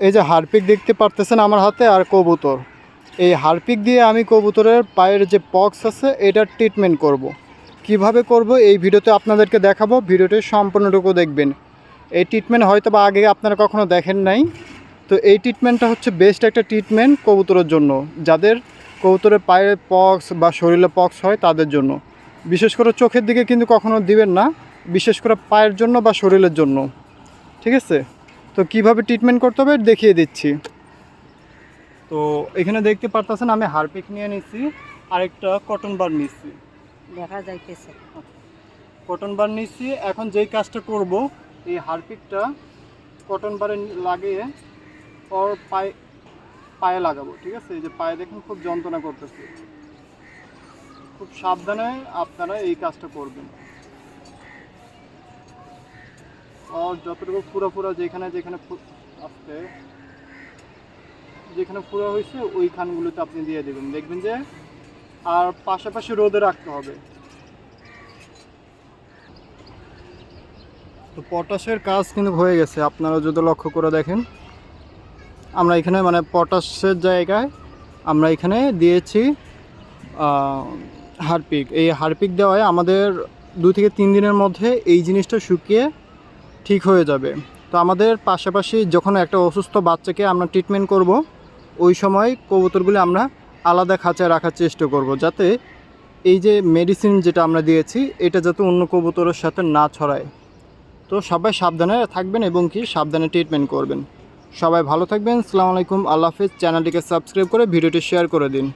এই যে হারপিক দেখতে পারতেছেন আমার হাতে আর কবুতর। এই হারপিক দিয়ে আমি কবুতরের পায়ের যে পক্স আছে, এটার ট্রিটমেন্ট করব। কীভাবে করব এই ভিডিওতে আপনাদেরকে দেখাবো, ভিডিওটি সম্পূর্ণটুকু দেখবেন। এই ট্রিটমেন্ট হয়তো বা আগে আপনারা কখনো দেখেন নাই। তো এই ট্রিটমেন্টটা হচ্ছে বেস্ট একটা ট্রিটমেন্ট কবুতরের জন্য, যাদের কবুতরের পায়ে পক্স বা শরীরে পক্স হয় তাদের জন্য। বিশেষ করে চোখের দিকে কিন্তু কখনো দিবেন না, বিশেষ করে পায়ের জন্য বা শরীরের জন্য। ঠিক আছে? তো কীভাবে ট্রিটমেন্ট করতে হবে দেখিয়ে দিচ্ছি। তো এখানে দেখতে পারতেছেন আমি হারপিক নিয়ে নিচ্ছি আরেকটা কটন বার নিচ্ছি দেখা যাইতেছে। কটন বার নিচ্ছি এখন যেই কাজটা করব এই হারপিকটা কটন বারে লাগিয়ে ওর পায়ে পায়ে লাগাবো ঠিক আছে? এই যে পায়ে দেখুন খুব যন্ত্রণা করতেছে। খুব সাবধানে আপনারা এই কাজটা করবেন। আর যতটুকু পুরো পুরো যেখানে যেখানে আসতে যেখানে পুরো হয়েছে, ওই খানগুলোতে আপনি দিয়ে দেবেন। দেখবেন যে, আর পাশাপাশি রোদে রাখতে হবে। তো পটাশের কাজ কিন্তু হয়ে গেছে। আপনারা যদি লক্ষ্য করে দেখেন, আমরা এখানে মানে পটাশের জায়গায় আমরা এখানে দিয়েছি হারপিক। এই হারপিক দেওয়ায় আমাদের দু থেকে তিন দিনের মধ্যে এই জিনিসটা শুকিয়ে ঠিক হয়ে যাবে। তো আমাদের পাশাপাশি যখন একটা অসুস্থ বাচ্চাকে আমরা ট্রিটমেন্ট করব, ওই সময় কবুতরগুলি আমরা আলাদা খাঁচায় রাখার চেষ্টা করব যাতে এই যে মেডিসিন যেটা আমরা দিয়েছি, এটা যাতে অন্য কবুতরের সাথে না ছড়ায়। তো সবাই সাবধানে থাকবেন এবং কি সাবধানে ট্রিটমেন্ট করবেন। সবাই ভালো থাকবেন, সালাম আলাইকুম, আল্লাহ হাফিজ। চ্যানেলটিকে সাবস্ক্রাইব করে ভিডিওটি শেয়ার করে দিন।